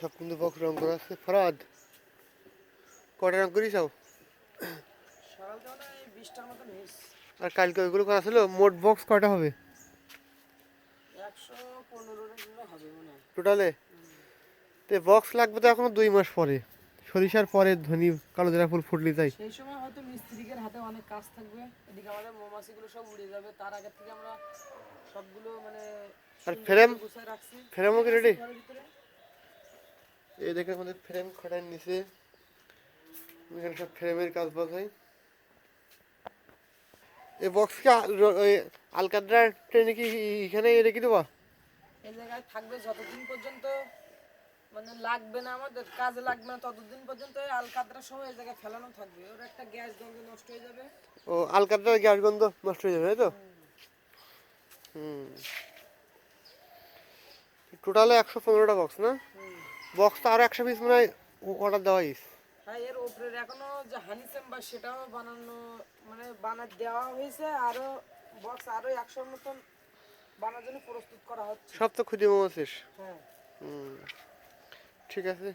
সব কিন্তু বক্স রং করা আছে। ফরাদ কটা রং করিস সব আর কালকে ওইগুলো করা ছিল? মোট বক্স কটা হবে? টোটালে তো বক্স লাগবে তো এখনও দুই মাস পরে। সরিষার পরে ধনী কালো জিরা ফুল ফুটলি তাই। সেই সময় হয়তো মিস্ত্রিকের হাতে অনেক কাজ থাকবে। এদিকে আমাদের মৌমাছিগুলো সব উড়ে যাবে। তার আগে থেকে আমরা সবগুলো মানে আর ফ্রেম? ফ্রেমও কি রেডি এই দেখে আমাদের ফ্রেম খটার নিচে। এখানে সব ফ্রেমের কাজ বাজ হয়। এই বক্সকে আলকাদ্রা ট্রেনে কি এখানে রেখে দেবা? এই জায়গায় থাকবে যতদিন পর্যন্ত মানে লাগবে না আমাদের কাজে লাগবে না ততদিন পর্যন্ত এই আলকাতরা সহ এই জায়গায় ফেলানো থাকবে। ওর একটা গ্যাস গন্ধ নষ্ট হয়ে যাবে। ও আলকাদ্রার গ্যাস গন্ধ নষ্ট হয়ে যাবে তাই তো? হুম। টোটালে একশো পনেরোটা বক্স না। বক্স তো আরও একশো পিস মনে হয় অর্ডার দেওয়া হয়েছে। হ্যাঁ এর উপরের এখনও যে হানি চেম্বার সেটাও বানানো মানে বানা দেওয়া হয়েছে আরও বক্স আরও একশোর মতন বানার জন্য প্রস্তুত করা হচ্ছে। সব তো খুঁজে শেষ। হ্যাঁ। হুম ঠিক আছে।